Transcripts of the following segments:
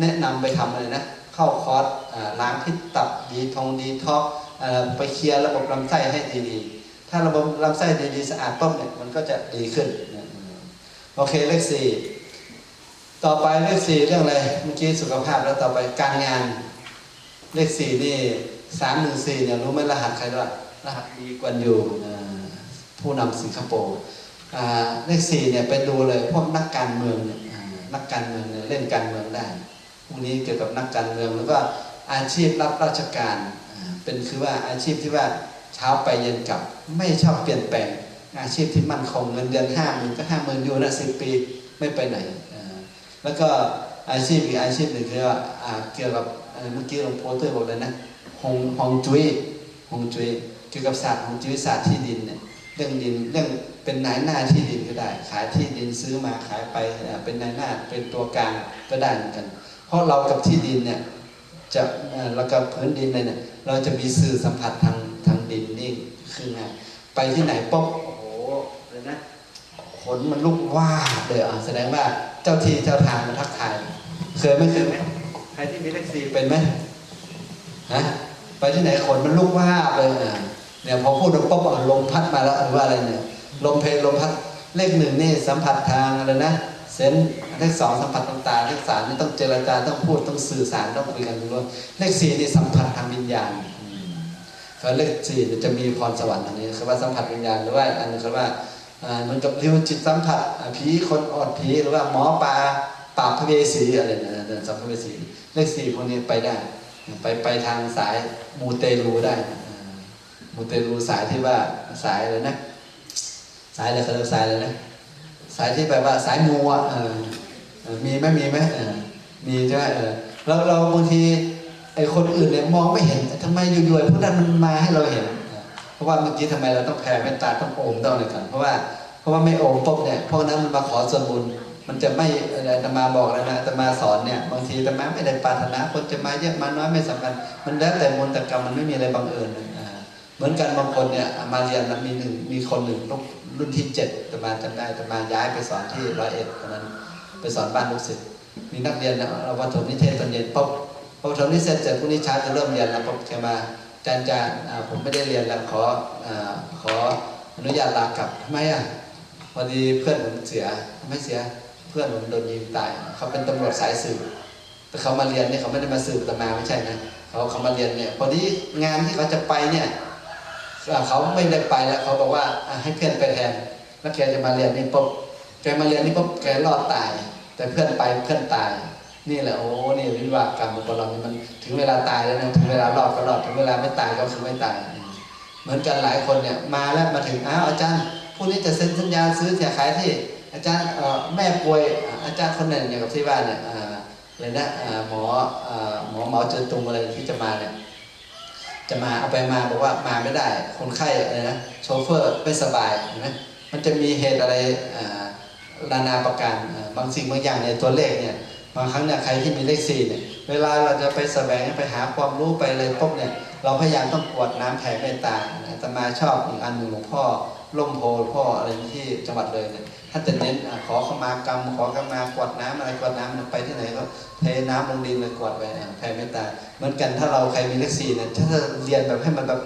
แนะนำไปทำอะไรนะ เข้าคอร์สล้างพิษตับดีทองดีท็อกไปเคลียร์ระบบลำไส้ให้ดีๆ ถ้าระบบลำไส้ดีๆ สะอาดปุ๊บเนี่ยมันก็จะดีขึ้น โอเคเลขสี่ต่อไปเลขสี่เรื่องอะไรเมื่อกี้สุขภาพแล้วต่อไปการงานเลขสี่นี่สามหนึ่งสี่เนี่ยรู้ไหมรหัสใครด้วยรหัสดีกวนอยู่ผู้นำสิงคโปร์เลขสี่เนี่ยไปดูเลยพวกนักการเมืองเนี่ยนักการเมืองเนี่ยเล่นการเมืองได้ พวกนี้เกี่ยวกับนักการเมืองแล้วก็อาชีพรับราชการ เป็นคือว่าอาชีพที่ว่าเช้าไปเย็นกลับไม่ชอบเปลี่ยนแปลง อาชีพที่มั่นคงเงินเดือนห้าหมื่นก็ห้าหมื่นอยู่นะสิบปีไม่ไปไหน แล้วก็อาชีพอีกอาชีพหนึ่งคือว่าเกี่ยวกับเมื่อกี้หลวงพ่อเตอร์บอกเลยนะฮงฮงจุ้ยฮงจุ้ยเกี่ยวกับศาสตร์ฮงจุ้ยศาสตร์ที่ดินเนี่ยเรื่องดินเรื่องเป็นนายหน้าที่ดินก็ได้ ขายที่ดินซื้อมาขายไปเป็นนายหน้าเป็นตัวกลางก็ได้เหมือนกัน ราะเรากับที่ดินเนี่ยจะเอ่อแล้วกับพื้นดินเลยเนี่ยเราจะมีสื่อสัมผัสทางทางดินนี่คือไงไปที่ไหนปุ๊บโอ้โหเลยนะขนมันลุกว่าบเลยอะแสดงว่าเจ้าที่เจ้าทางมาทักทาย เคยไหมเคยไหมใครที่มีเลขสี่เป็นไหมฮะไปที่ไหนขนมันลุกว่าบเลยอะเนี่ยพอพูดปุ๊บอะลมพัดมาแล้วหรือว่าอะไรเนี่ยลมเพลลมพัดเลขหนึ่งนี่สัมผัสทางอะไรนะ เซนเลขสองสัมผัสต่างๆเลขสามนี่ต้องเจรจาต้องพูดต้องสื่อสารต้องคุยกันรู้ว่าเลขสี่นี่สัมผัสทางวิญญาณเขาเลขสี่จะมีพรสวรรค์อันนี้คือว่าสัมผัสวิญญาณหรือว่าอันนึงคือว่าอ่าเหมันกับริวจิตสัมผัสผีคนอดผีหรือว่าหมอปลาปราบพระเวสีอะไรเนี่ยเดินสัมภเวสีเลขสี่พวกนี้ไปได้ ไปไปทางสายมูเตลูได้มูเตลูสายที่ว่าสายอะไรนะ สายอะไรเขาเรียกสายอะไรนะ สายที่แบบว่าสายมูอะมีไหมมีไหมมีใช่ไหมเราเราบางทีไอ้คนอื่นเนี่ยมองไม่เห็นทำไมอยู่ๆพวกนั้นมันมาให้เราเห็น เพราะว่าเมื่อกี้ทำไมเราต้องแผ่เมตตาต้องโอมต้องอะไรกันเพราะว่าเพราะว่าไม่โอมปุ๊บเนี่ยพวกนั้นมันมาขอส่วนบุญมันจะไม่อะไรตมาบอกแล้วนะตมาสอนเนี่ยบางทีตมาไม่ได้ปรารถนาคนจะมาเยอะมาน้อยไม่สำคัญมันแล้วแต่มนตกรรมมันไม่มีอะไรบังเอิญนะอ่า เหมือนกันบางคนเนี่ยมาเรียนนมีหนึ่งมีคนหนึ่งรุ่นรุ่นที่เจ็ดอาตมาจำได้อาตมาย้ายไปสอนที่ร้อยเอ็ดตอนนั้นไปสอนบ้านลูกศิษย์มีนักเรียนนะเราวัตถุนิเทศตอนเย็นปุ๊บพอถุนิเทศเสร็จพรุ่งนี้เช้าจะเริ่มเรียนแล้วปุ๊บแกมาอาจารย์จารย์อ่าผมไม่ได้เรียนแล้วขอขออนุญาตลากลับทำไมอะพอดีเพื่อนผมเสียไม่เสียเพื่อนผมโดนยิงตายเขาเป็นตำรวจสายสืบแต่เขามาเรียนเนี่ยเขาไม่ได้มาสืบอาตมาไม่ใช่นะเขาเขามาเรียนเนี่ยพอดีงานที่เขาจะไปเนี่ย เขาไม่ได้ไปแล้ว เขาบอกว่าให้เพื่อนไปแทนแล้วแกจะมาเรียนนี่ปุ๊บแกมาเรียนนี่ปุ๊บแกรอดตาย แต่เพื่อนไปเพื่อนตาย นี่แหละโอ้นี่วิบากกรรมของคนเรานี่มันถึงเวลาตายแล้วนะถึงเวลารอดก็รอดถึงเวลาไม่ตายก็คือไม่ตาย เหมือนกันหลายคนเนี่ยมาแล้วมาถึงอ้าวอาจารย์พรุ่งนี้จะเซ็นสัญญาซื้อเสียขายที่ อาจารย์แม่ป่วยอาจารย์คนหนึ่งอย่างกับที่บ้านเนี่ยอ่าเลยนะหมอหมอหมอเจอตุงอะไรที่จะมาเนี่ย จะมาเอาไปมาบอกว่ามาไม่ได้ คนไข้อะไรนะโชเฟอร์ไม่สบายเห็นไหมมันจะมีเหตุอะไรอ่านานาประการบางสิ่งบางอย่างในตัวเลขเนี่ยบางครั้งเนี่ยใครที่มีเลขสี่เนี่ยเวลาเราจะไปแสวงไปหาความรู้ไปอะไรปุ๊บเนี่ยเราพยายามต้องกวดน้ำแผ่เมตตาอาตมาชอบอีกอันหนึ่งหลวงพ่อ ล่มโพลพ่ออะไรที่จังหวัดเลยเนี่ยท่านจะเน้นอขอขมากรรม ขอขมากวดน้ำอะไรกวดน้ำไปที่ไหนก็เทน้ำลงดินเลยกวดไปแผ่เมตตาเหมือนกันถ้าเราใครมีเลขสี่เนี่ยถ้าเรียนแบบให้มันแบบ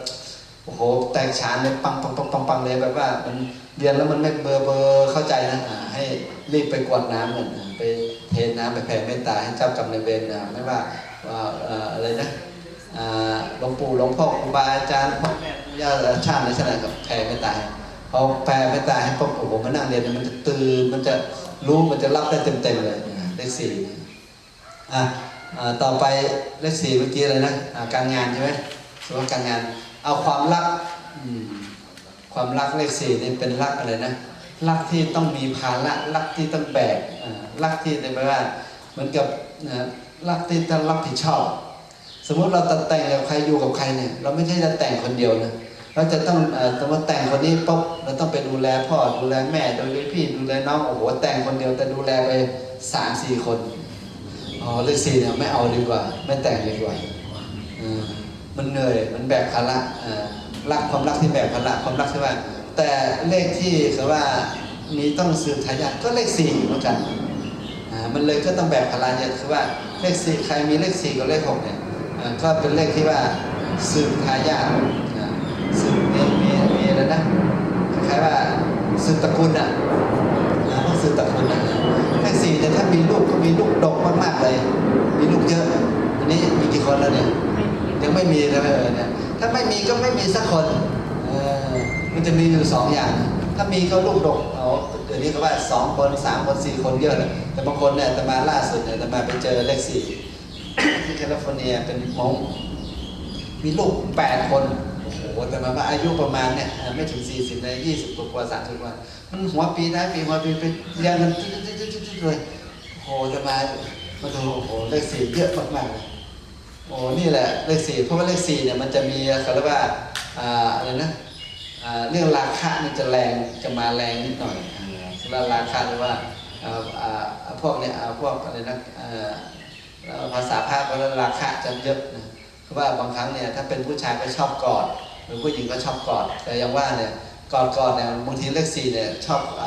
โอ้โหแตกฉานเลยปังปังปังปังปังเลยแบบว่ามันเรียนแล้วมันไม่เบอร์เบอร์เข้าใจนะให้รีบไปกวดน้ำกันอ่าไปเทน้ำไปแผ่เมตตาให้เจ้ากรรมนายเวรอ่าไม่ว่าว่าอะไรนะหลวงปู่หลวงพ่อครูบาอาจารย์พ่อแม่ปู่ย่าชาติในชาติกับแผ่เมตตา พอแผ่เมตตาให้ปุ๊บโอ้โหมานั่งเรียนมันจะตื่นมันจะรู้มันจะรับได้เต็มๆเลยเลขสี่อะต่อไปเลขสี่เมื่อกี้อะไรนะการงานใช่ไหมส่วนการงาน เอาความรักความรักเลขสี่นี่เป็นรักอะไรนะรักที่ต้องมีภาระรักที่ต้องแบกรักที่แปลว่าเหมือนกับรักที่ต้องรับผิดชอบ สมมุติเราแต่งกับใครอยู่กับใครเนี่ยเราไม่ใช่จะแต่งคนเดียวนะ เราจะต้องเอ่อสมมติแต่งคนนี้ปุ๊บเราต้องไปดูแลพ่อดูแลแม่ดูแลพี่ดูแลน้องโอ้โหแต่งคนเดียวแต่ดูแลไปสามสี่คนอ๋อเลขสี่เนี่ยไม่เอาดีกว่า ไม่แต่งดีกว่าอมันเหนื่อยมันแบกภาระอ่อรักความรักที่แบกภาระความรักที่ว่า แต่เลขที่คือว่ามีต้องสืบทายาทก็เลขสี่เหมือนกันอ่ามันเลยก็ต้องแบ่งพลังเยอะคือว่าเลขสี่ใครมีเลขสี่กับเลขหกเนี่ยอ่าก็เป็นเลขที่ว่าสืบทายาทอ่าสืบมีมีมีอะไรนะคล้ายๆ ว่าสืบตระกูลอะนะพวกสืบตระกูลอะเลขสี่เนี่ยถ้ามีลูกก็มีลูกดกมากๆเลย มีลูกเยอะ อันนี้มีกี่คนแล้วเนี่ยยังไม่มีเลยเออเนี่ยถ้าไม่มีก็ไม่มีสักคนเออมันจะมีอยู่สองอย่าง ถ้ามีก็ลูกดกเอาเดี๋ยวนี้ก็ว่าสองคนสามคนสี่คนเยอะเลยแต่บางคนเนี่ยแต่มาล่าสุดเนี่ยแต่มาไปเจอเลขสี่ที่แคลิฟอร์เนียเป็นมงมีลูกแปดคนโอ้โหแต่มาว่าอายุประมาณเนี่ยไม่ถึงสี่สิบเลยยี่สิบกว่าสามสิบกว่ามันหัวปีได้ปีหัวปีไปเรียงกันจุดๆๆๆเลยโอ้แต่มามาดูโอ้โหเลขสี่เยอะมากๆเลยโอ้นี่แหละเลขสี่เพราะว่าเลขสี่เนี่ยมันจะมีเขาเรียกว่าอ่าอะไรนะอ่าเรื่องราคะนี่จะแรงจะมาแรงนิดหน่อยอ่าเรื่องราคะหรือว่าอ่าอ่าพวกเนี่ยอ่าพวกอะไรนะอ่าภาษาภาคว่าราคะจะเยอะนะเพราะว่าบางครั้งเนี่ยถ้าเป็นผู้ชายก็ชอบกอด รือผู้หญิงก็ชอบกอด แต่ยังว่าเนี่ยกอดกอดเนี่ยบางทีเลขสี่เนี่ยชอบอ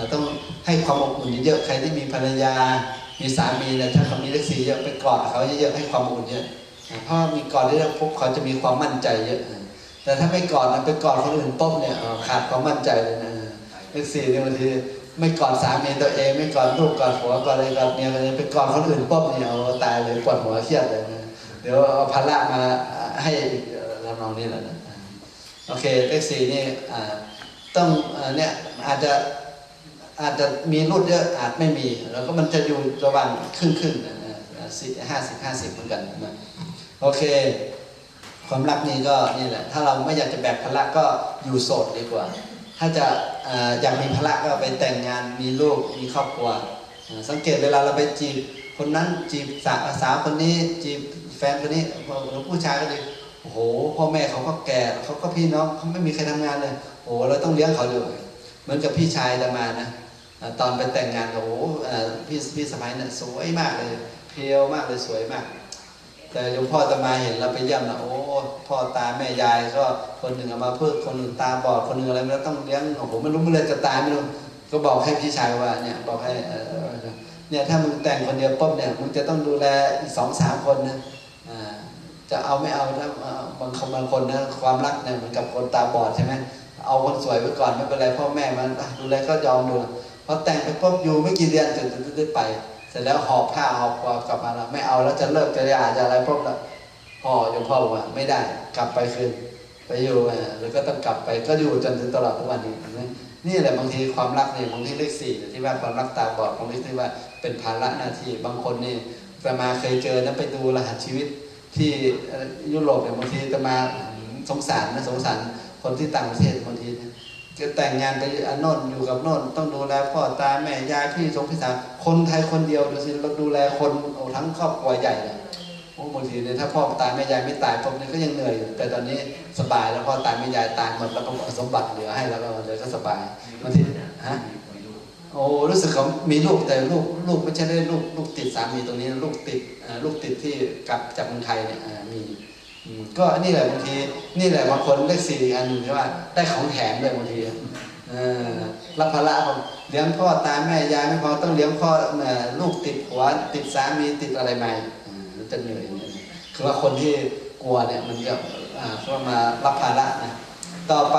อต้องให้ความอบอุ่นเยอะใครที่มีภรรยา มีสามีเนี่ยถ้าเขามีเลขสี่เยอะไปกอดเขาเยอะๆให้ความอบอุ่นเยอะเพราะมีกอดได้แล้วปุ๊บเขาจะมีความมั่นใจเยอะ แต่ถ้าไม่กอดนะไปกอดคนอื่นปุ๊บเนี่ยขาดความมั่นใจเลยนะเลขสี่เนี่ยบางทีไม่กอดสามีตัวเองไม่กอดลูกกอดผัวกอดอะไรกอดเมียอะไรไปกอดคนอื่นปุ๊บเนี่ยเอาตายเลยปวดหัวเครียดเลยนะเดี๋ยวเอาภาระมาให้อีกเอ่อเรานองนี่แหละนะ โอเคเลขสี่นี่ต้องเนี่ยอาจจะอาจจะมีรุ่นเยอะอาจไม่มี แล้วก็มันจะอยู่ระหว่างครึ่งครึ่งๆสี่ห้าสิบห้าสิบเหมือนกันนะโอเค ความรักนี่ก็นี่แหละ ถ้าเราไม่อยากจะแบกภาระก็อยู่โสดดีกว่า ถ้าจะอยากมีภาระก็ไปแต่งงานมีลูกมีครอบครัว สังเกตเวลาเราไปจีบคนนั้นจีบสาวสาวคนนี้จีบแฟนคนนี้หรือผู้ชายก็ดี โอ้โหพ่อแม่เขาก็แก่เขาก็พี่น้องเขาไม่มีใครทำงานเลยโอ้โหเราต้องเลี้ยงเขาเลยเหมือนกับพี่ชายจะมานะตอนไปแต่งงานโอ้โหพี่พี่สมัยนี่ยสวยมากเลยเพียวมากเลยสวยมาก แต่หลวงพ่อตมาเห็นเราไปเย่ำนะโอ้พ่อตาแม่ยายก็คนหนึ่งเอามาเพื่อคนหนึ่งตาบอดคนหนึ่งอะไรไม่รู้ต้องเลี้ยงโอ้โหไม่รู้เมื่อไรจะตายไม่รู้ก็บอกให้พี่ชายว่าเนี่ยบอกให้เนี่ยถ้ามึงแต่งคนเดียวปุ๊บเนี่ยมึงจะต้องดูแลอีกสองสามคนนะ จะเอาไม่เอาถ้าบางคนบางคนนะความรักเนี่ยเหมือนกับคนตาบอดใช่ไหมเอาคนสวยไว้ก่อนไม่เป็นไรพ่อแม่มันดูแลก็ยอมดูพอแต่งไปปุ๊บอยู่ไม่กี่เดือนถึงจะได้ไปเสร็จแล้วหอบผ้าหอบกกลับมาแล้วไม่เอาแล้วจะเลิกจะยาจะอะไรพวกนั้นพ่อโยมพ่อว่าไม่ได้กลับไปคืนไปอยู่แล้วก็ต้องกลับไปก็อยู่จนถึงตลอดทุกวันนี้นี่แหละบางทีความรักเนี่ยบางทีเลขสี่ที่ว่าความรักตาบอดบางทีที่ว่าเป็นภาระหน้าที่บางคนนี่จะมาเคยเจอนะไปดูรหัสชีวิต ที่ยุโรปเนี่ยบางทีจะมาสงสารนะสงสารคนที่ต่างประเทศบางทีจะแต่งงานไปอันโน่นอยู่กับโน่นต้องดูแลพ่อตาแม่ยายพี่สงพี่สาวคนไทยคนเดียวดูสิเราดูแลคนโอ้ทั้งครอบครัวใหญ่เลยโอ้บางทีเนี่ยถ้าพ่อตายแม่ยายไม่ตายผมเนี่ยก็ยังเหนื่อยอยู่แต่ตอนนี้สบายแล้วพ่อตายแม่ยายตายหมดแล้วก็สมบัติเหลือให้แล้วก็เลยก็สบายบางทีฮะ โอ้รู้สึกเขามีลูกแต่ลูกลูกไม่ใช่ได้ลูกลูกติดสามีตรงนี้ลูกติดลูกติดที่กลับจากเมืองไทยเนี่ยมีก็นี่แหละบางทีนี่แหละบางคนเลขสี่อันใช่ไหมได้ของแถมเลยบางทีรับภาระของเลี้ยงพ่อตาแม่ยายไม่พอต้องเลี้ยงพ่อลูกติดหัวติดสามีติดอะไรใหม่จะเหนื่อยคือว่าคนที่กลัวเนี่ยมันจะอ่าก็มารับภาระนะต่อไป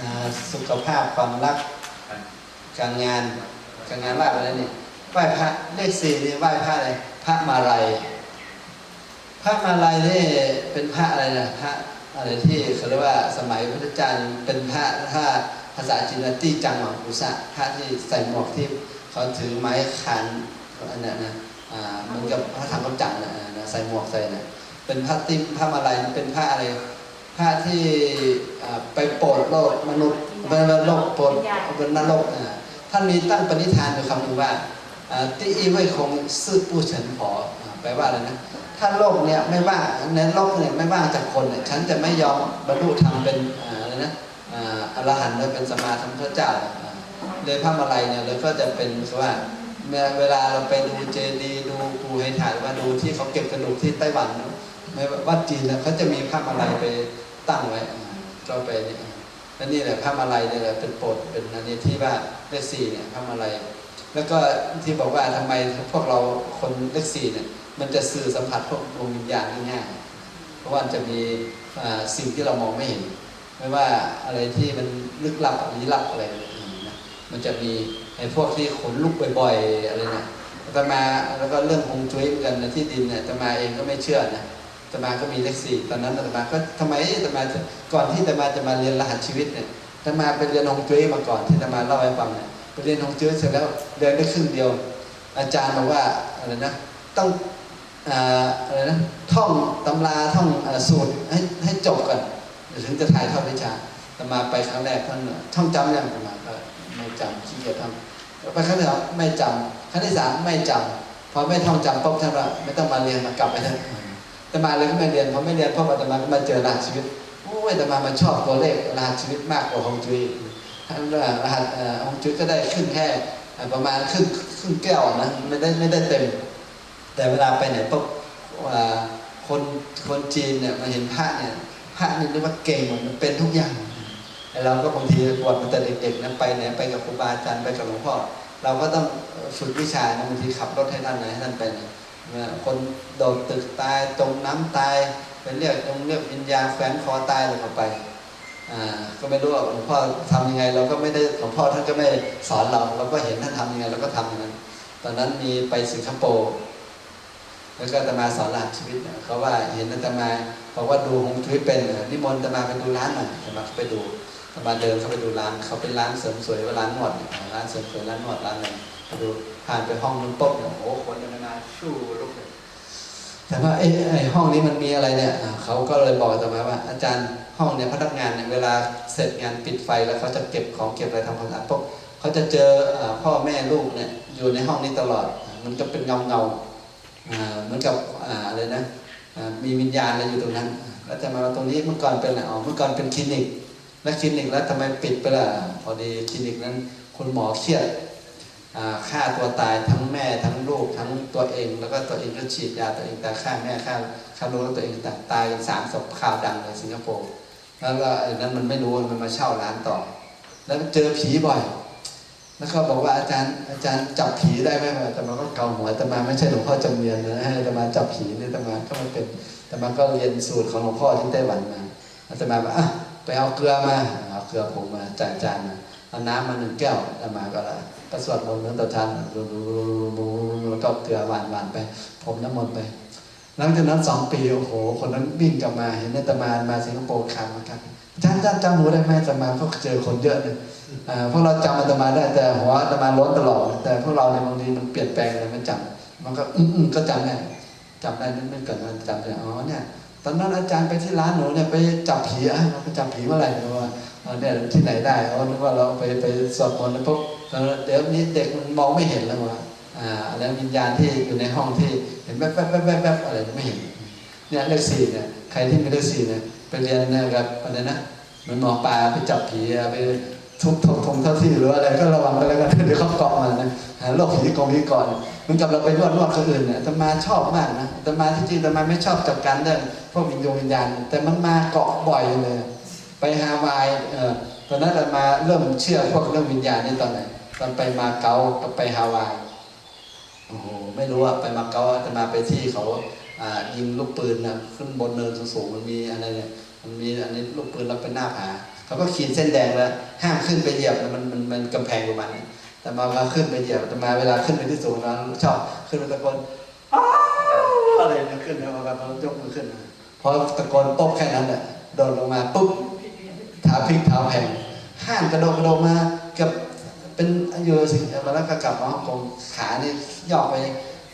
อสุขภาพความรัก การงานการงานไหว่าอะไรนี่ไหว้พระเลขสี่นี่ไหว้พระอะไรพระมาลัยพระมาลัยนี่เป็นพระอะไรนะพระอะไรที่เขาเรียกว่าสมัยพุทธจ้านี่เป็นพระถ้าภาษาจีนตี้จังหวังอุษะพระที่ใส่หมวกที่เขาถือไม้ขานอันนั้นนะอ่าเหมือนกับพระธรรมกำจังนะอ่านะใส่หมวกใส่นะเป็นพระติมพระมาลัยเป็นพระอะไร พระที่ไปโปรดโลกมนุษย์เป็นโลกโปรดเป็นนรกท่านมีตั้งปณิธานอยู่คำหนึงว่าอ่อีเว่ยคงซื่อปู้เฉินผอแปลว่าอะไรนะถ้าโลกเนี่ยไม่ว่างในโลกเนี่ยไม่ว่างจากคนเนี่ยฉันจะไม่ยอมบรรลุธรรมเป็นอะไรนะอรหันต์เลยเป็นสมาสัมพุทธเจ้าเลยพระมาลัยเนี่ยเลยก็จะเป็นว่าเมื่อเวลาเราไปดูเจดีดูภูให้ถ่ายว่าดูที่เขาเก็บกระดูกที่ไต้หวันไม่ว่าวัดจีนเนี่ยเขาจะมีพระมาลัยไป ตั้งไว้ก็ไปนี่และนี่แหละพระมาลัยเนี่ยแหละเป็นโปรดเป็นอันนี้ที่ว่าเลขสี่เนี่ยพระมาลัยแล้วก็ที่บอกว่าทำไมพวกเราคนเลขสี่เนี่ยมันจะสื่อสัมผัสพวกดวงวิญญาณได้ง่ายเพราะว่าจะมีสิ่งที่เรามองไม่เห็น ไม่ว่าอะไรที่มันลึกลับลี้ลับอะไรอย่างนี้นะมันจะมีไอ้พวกที่ขนลุกบ่อยๆอะไรนะอาตมาแล้วก็เรื่องฮงจุ้ยเหมือนกันนะที่ดินเนี่ยอาตมาเองก็ไม่เชื่อนะ ตมาก็มีเลขสี่ตอนนั้นตมาก็ทำไมตมาจะก่อนที่ตมาจะมาเรียนรหัสชีวิตเนี่ยตมาไปเรียนฮงจุ้ยมาก่อนที่ตมาเล่าให้ฟังเนี่ยไปเรียนฮงจุ้ยเสร็จแล้วเรียนได้ครึ่งเดียว อาจารย์บอกว่าอะไรนะต้องอะไรนะท่องตำราท่องสูตรให้ให้จบก่อนถึงจะถ่ายทอดวิชาตมาไปครั้งแรกท่านท่องจำยังตมาก็ไม่จำขี้เกียจทำไปครั้งที่สองไม่จำครั้งที่สามไม่จำพอไม่ท่องจำปุ๊บท่านว่าไม่ต้องมาเรียนมากลับไปเถอะ อาตมาเลยก็ไม่เรียนเพอไม่เรียนเพราะอาตมาก็มาเจอรหัสชีวิตโอ้ยอาตมามันชอบตัวเลขรหัสชีวิตมากกว่าฮงจุ้ยท่านว่ารหัสเอ่อฮงจุ้ยก็ได้ขึ้นแค่ประมาณครึ่งครึ่งแก้วนะไม่ได้ไม่ได้เต็ม แต่เวลาไปไหนปุ๊บคนคนจีนเนี่ยมาเห็นพระเนี่ยพระนี่เรียกว่าเก่งหมดมันเป็นทุกอย่างไอ้เราก็บางทีบวชมาแต่เด็กๆนะไปไหนไปกับครูบาอาจารย์ไปกับหลวงพ่อเราก็ต้องฝึกวิชานะบางทีขับรถให้ท่านไหนให้ท่านไปเนี่ย คนโดดตึกตายจมน้ำตายเป็นเรียกตรงเรียกวิญญาณแฝงคอตายอะไปอ่าก็ไม่รู้ว่าหลวงพ่อทำยังไง เราก็ไม่ได้หลวงพ่อท่านก็ไม่สอนเราเราก็เห็นท่านทำยังไงเราก็ทำอย่างนั้น ตอนนั้นมีไปสิงคโปร์แล้วก็อาตมาสอนหลักชีวิตเขาว่าเห็นอาตมาบอกว่าดูฮวงจุ้ยเป็นนิมนต์อาตมาไปดูร้านหน่อยอาตมาไปดูอาตมาเดินเข้าไปดูร้านเขาเป็นร้านเสริมสวยว่าร้านนวดร้านเสริมสวยร้านนวดร้านอะไรไปดู ผ่านไปห้องนึงปุ๊บเนี่ยโอ้คนอาตมาชูลุกเลยแต่ว่าไอ้ไอ้ห้องนี้มันมีอะไรเนี่ยเขาก็เลยบอกอาตมาว่า อาจารย์ห้องเนี่ยพนักงานเนี่ยเวลาเสร็จงานปิดไฟแล้วเขาจะเก็บของเก็บอะไรทำความสะอาดปุ๊บเขาจะเจอพ่อแม่ลูกเนี่ยอยู่ในห้องนี้ตลอด มันก็เป็นเงาเงาเหมือนกับอะไรนะมีวิญญาณอะไรอยู่ตรงนั้น แล้วจะมาตรงนี้เมื่อก่อนเป็นอะไรอ๋อเมื่อก่อนเป็นคลินิก แล้วคลินิกแล้วทำไมปิดไปล่ะพอดีคลินิกนั้นคุณหมอเครียด ฆ่าตัวตายทั้งแม่ทั้งลูกทั้งตัวเอง แล้วก็ตัวเองก็ฉีดยาตัวเองแต่ฆ่าแม่ฆ่าฆ่าลูกแล้วตัวเองตายตายสามศพข่าวดังในสิงคโปร์แล้วก็ไอ้นั้นมันไม่รู้มันมาเช่าร้านต่อ แล้วเจอผีบ่อย แล้วก็บอกว่าอาจารย์อาจารย์จับผีได้ไหมแต่มาก็เกาหัวแต่มาไม่ใช่หลวงพ่อจำเนียนนะให้แต่มาจับผีเนี่ยแต่มาก็ไม่เป็นแต่มาก็เรียนสูตรของหลวงพ่อที่ไต้หวันมาแต่มาบอกอะไปเอาเกลือมาเอาเกลือผงมาจานจานมา เอาน้ำมาหนึ่งแก้วแต่มาก็ละก็สวดมนต์เหมือนต่อทานดูแล้วก็เกลือหวานหวานไปผมน้ำมนต์ไป หลังจากนั้นสองปีโอ้โห คนนั้นวิ่งกลับมาเห็นอาตมามาสิงคโปร์ครั้งนะครับอาจารย์อาจารย์จำหนูได้ไหมอาตมาก็เจอคนเยอะเลยอ่าพวกเราจำอาตมาได้แต่หัวอาตมาล้นตลอด แต่พวกเราในบางทีมันเปลี่ยนแปลงอะไรไม่จำมันก็อืมอืมก็จำได้จำได้นิดนึงก่อนมันจำได้อ๋อเนี่ยตอนนั้นอาจารย์ไปที่ร้านหนูเนี่ยไปจับผีอะไปจับผีเมื่อไหร่เนี่ยว่า อ๋อเนี่ยที่ไหนได้เขานึกว่าเราไปไปสวดมนต์แล้วปุ๊บเดี๋ยวนี้เด็กมันมองไม่เห็นแล้วว่าอ่าแล้ววิญญาณที่อยู่ในห้องที่เห็นแวบแวบแวบแวบอะไรไม่เห็นเนี่ยเลขสี่เนี่ยใครที่มีเลขสี่เนี่ยไปเรียนนี่ยกับอะไรนะมือนหมอปลาไปจับผีไปทุบทงทงเท่าที่หรืออะไรก็ระวังกันแล้วกันเดี๋ยวเขาเกาะมานะหาโรคผีกองผีก่อนเหมือนกับเราไปนวดนวดคนอื่นเนี่ยอาตมาชอบมากนะอาตมาที่จริงอาตมาไม่ชอบจัดการเรื่องพวกวิญญาณแต่มันมาเกาะบ่อยเลย ไปฮาวายเออตอนนั้นอามาเริ่มเชื่อพวกเรื่องวิญญาณนี่ตอนไหนตอนไปมาเก๊าไปฮาวายโอ้โหไม่รู้อะไปมาเก๊าอามาไปที่เขาอ่ายิงลูกปืนนะขึ้นบนเนินสูงๆมันมีอะไรเนี่ยมันมีอันนี้ลูกปืนแล้วเป็นหน้าผาเขาก็ขีดเส้นแดงแล้วห้ามขึ้นไปเหยียบมันมันมันกำแพงประมาณนี้แต่มามาขึ้นไปเหยียบแต่มาเวลาขึ้นไปที่สูงเราชอบขึ้นไปตะโกนอ้าวอะไรเนี่ยขึ้นแล้วแบบเรายกมือขึ้นพอตะโกนป๊บแค่นั้นแหละโดดลงมาปุ๊บาพลิกเท้าแผ่งห้ามกระโดดกระโดดมากับเป็นอยู่สิมาแล้วก็กลับมาฮ่องกงขานี่ย่อไป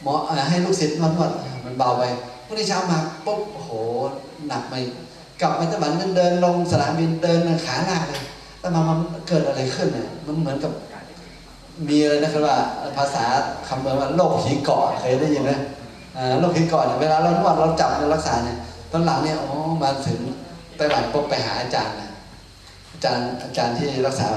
หมอให้ลูกศิษย์นวดนวดมันเบาไปพรุ่งนี้เช้ามาปุ๊บโอ้โหหนักไปกลับมาตะบันเดินลงสนามบินเดินขาหนักเลยแต่มามันเกิดอะไรขึ้นเนี่ยมันเหมือนกับมีอะไรนะครับว่าภาษาคำเมืองว่าโรคผีเกาะเคยได้ยินไหมโรคผีเกาะเนี่ยเวลาเรานวดเราจับเรารักษาเนี่ยตอนหลังเนี่ยอ๋อมาถึงไต้หวันปุ๊บไปหาอาจารย์นะ จารย์อาจารย์ที่รักษา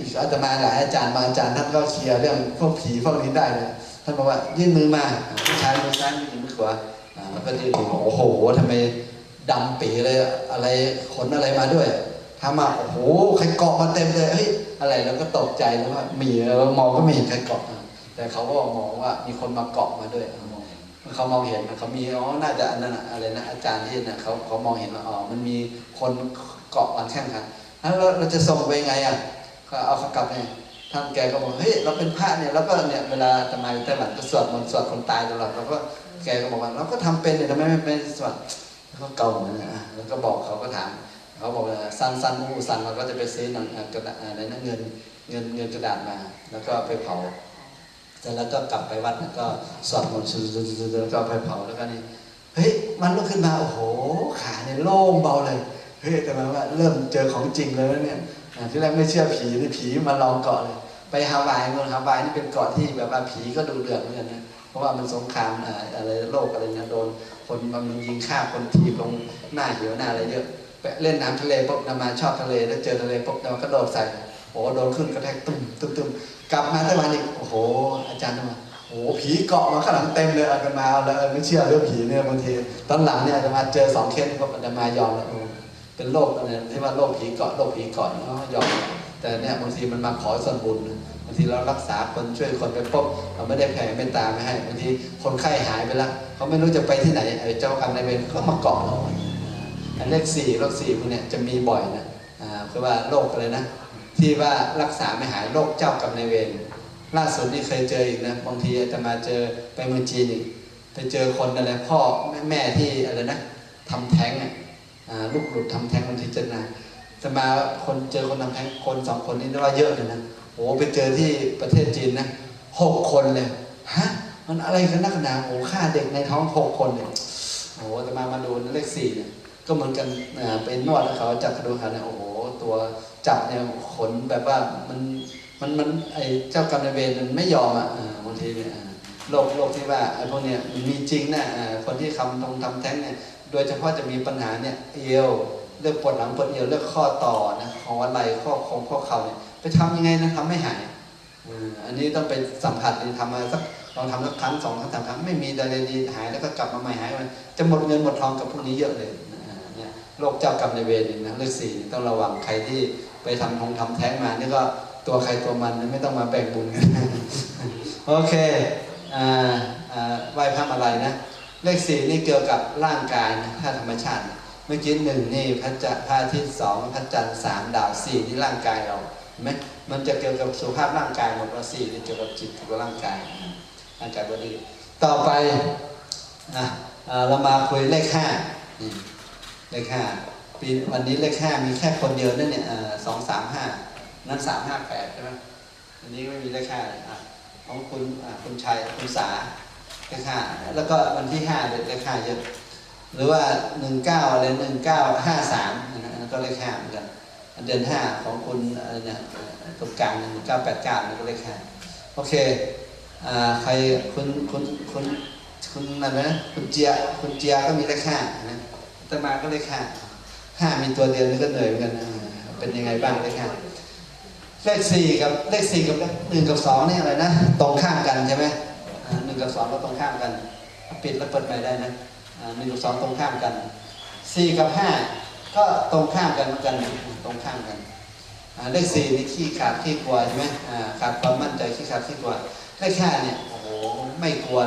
อีกอาตมาหลายอาจารย์บางอาจารย์ท่านก็เคลียร์เรื่องพวกผีพวกนี้ได้เลยท่านบอกว่ายื่นมือมาผู้ชายมือซ้ายผู้หญิงมือขวาอ่าแล้วก็ยื่นมือโอ้โหทำไมดำปีเลยอะไรขนอะไรมาด้วยทำมาโอ้โหใครเกาะมาเต็มเลยเฮ้ยอะไรแล้วก็ตกใจแล้วว่ามีแล้วมองก็ไม่เห็นใครเกาะอะแต่เขาก็มองว่ามีคนมาเกาะมาด้วยเขามองเห็นเขามีอ๋อน่าจะอันนั้นน่ะอะไรนะอาจารย์ที่นะเขาเขามองเห็นว่าอ๋อมันมีคนเกาะกันแข่งขัน แล้วเราจะส่งไปไงอะก็เอาเขากลับไงท่านแกก็บอกเฮ้ยเราเป็นพระเนี่ยเราก็เนี่ยเวลาทำไมแต่หลังก็สวดมนต์สวดคนตายตลอดเราก็แกก็บอกว่าเราก็ทำเป็นเนี่ยทำไมไม่เป็นสวดเขาเก่าเหมือนกันะแล้วก็บอกเขาก็ถามเขาบอกว่าสั้นสั้นมูสั้นเราก็จะไปซื้อหนังกระดาษอะไรนะเงินเงินเงินกระดาษมา แล้วก็ไปเผาเสร็จแล้วก็กลับไปวัดแล้วก็สวดมนต์แล้วก็ไปเผาแล้วก็นี่เฮ้ยมันลุกขึ้นมาโอ้โหขาเนี่ยโล่งเบาเลย เฮ้ยแต่มาว่าเริ่มเจอของจริงเลยนะเนี่ยที่แรกไม่เชื่อผีนี่ผีมาลองเกาะเลยไปฮาวายเมืองฮาวายนี่เป็นเกาะที่แบบว่าผีก็ดูเดือดเหมือนกันนะเพราะว่ามันสงครามอะไรโลกอะไรเนี่ยโดนคนมันยิงฆ่าคนทีบลงหน้าเหวหน้าอะไรเยอะไปเล่นน้ำทะเลปุ๊บนมาชอบทะเลแล้วเจอทะเลปุ๊บนามาก็โดดใส่โอ้โดนขึ้นกระแทกตุ้มตุ้มตุ้มกลับมาไต้หวันอีกโอ้โห อาจารย์มาโอ้ผีเกาะมาข้างหลังเต็มเลยอาจารย์มาเอาแล้วไม่เชื่อเรื่องผีเนี่ยบางทีตอนหลังเนี่ยอาจารย์มาเจอสองเคสปุ๊บอาจารย์มายอมแล้ว เป็นโรคอะไรที่ว่าโรคผีเกาะโรคผีเกาะเนาะยอมแต่เนี่ยบางทีมันมาขอส่วนบุญบางทีเรารักษาคนช่วยคนไปปุ๊บเราไม่ได้แผ่เมตตาไม่ให้บางทีคนไข้หายไปแล้วเขาไม่รู้จะไปที่ไหนไอ้เจ้ากรรมนายเวรเขามาเกาะเราอันเลขสี่โรคสี่พวกเนี้ยจะมีบ่อยนะอ่าคือว่าโรคอะไรนะ ที่ว่ารักษาไม่หายโรคเจ้ากรรมนายเวรล่าสุดนี่เคยเจออีกนะบางทีจะมาเจอไปเมืองจีนอีกไปเจอคนอะไรพ่อแม่ที่อะไรนะทำแท้งอะ ลูกหลุดทำแท้งบางทีเจอนาจะมาคนเจอคนทำแท้งคนสองคนนี่เรียกว่าเยอะเลยนะโอ้ไปเจอที่ประเทศจีนนะหกคนเลยฮะมันอะไรกันนักหนาโอ้ฆ่าเด็กในท้องหกคนเนี่ยโอ้จะมามาดูเลขสี่เนี่ยก็เหมือนกันอ่าไปนวดแล้วเขาจับกระดูกหันเนี่ยโอ้โหตัวจับเนี่ยขนแบบว่ามันมันมันไอเจ้ากรรมนายเวรมันไม่ยอมอะบางทีเนี่ย โรคโรคที่ว่าไอพวกเนี้ยมีจริงนะอ่าคนที่ทำตรงทำแท้งเนี่ยโดยเฉพาะจะมีปัญหาเนี่ยเอวเรื่องปวดหลังปวดเอวเรื่องข้อต่อนะของอะไรข้อของข้อเข่าเนี่ยไปทำยังไงนะทำไม่หายอันนี้ต้องไปสัมผัสดีทำมาสักลองทำสักครั้งสองครั้งสามครั้งไม่มีอะไรดีหายแล้วก็กลับมาใหม่หายมันจะหมดเงินหมดทองกับพวกนี้เยอะเลยเนี่ยโรคเจ้ากรรมในเวรนี่นะเลขสี่ต้องระวังใครที่ไปทำทองทำแท้งมานี่ก็ตัวใครตัวมันไม่ต้องมาแบ่งบุญกันโอเค ไหว้พระอะไรนะ เลขสี่นี่เกี่ยวกับร่างกายนะถ้าธรรมชาติ เมื่อกี้หนึ่งนี่พระจันทร์พระอาทิตย์สองพระจันทร์สามดาวสี่นี่ร่างกายเราเห็นไหมมันจะเกี่ยวกับสุขภาพร่างกายหมดว่าสี่นี่เกี่ยวกับจิตกับร่างกายร่างกายบริต่อไปนะเรามาคุยเลขห้านี่เลขห้าปีวันนี้เลขห้ามีแค่คนเดียวนั่นเนี่ยสองสามห้านั้นสามห้าแปดใช่ไหมอันนี้ไม่มีเลขห้าเลยอะ ของคุณคุณชัยคุณสาเลขห้าแล้วก็วันที่ห้าเลขห้าเยอะ หรือว่าหนึ่งเก้าอะไรหนึ่งเก้าห้าสามนนั้นก็เลขห้าเหมือนกันเดือนห้าของคุณอะไรเนี่ยตรงกลางหนึ่งเก้าแปดเก้านั่ก็เลขห้าโอเคใครคุณคุณคุณคุณอะไรนะคุณเจียคุณเจียก็มีเลขห้านะอาตมาก็เลขห้าห้ามีตัวเดียวนี่ก็เหนื่อยเหมือนกันเป็นยังไงบ้างเลขห้า เลขสี่กับเลขสี่กับเลขหนึ่งกับสองนี่อะไรนะ ตรงข้ามกันใช่ไหมหนึ่งกับสองก็ตรงข้ามกัน ปิดแล้วเปิดใหม่ได้นะหนึ่งกับสองตรงข้ามกันสี่กับห้าก็ตรงข้ามกันเหมือนกันตรงข้ามกันเลขสี่นี่ขี้ขาดขี้กลัวใช่ไหมขาดความมั่นใจขี้ขาดขี้กลัวเลขห้าเนี่ยโอ้โหไม่กลัว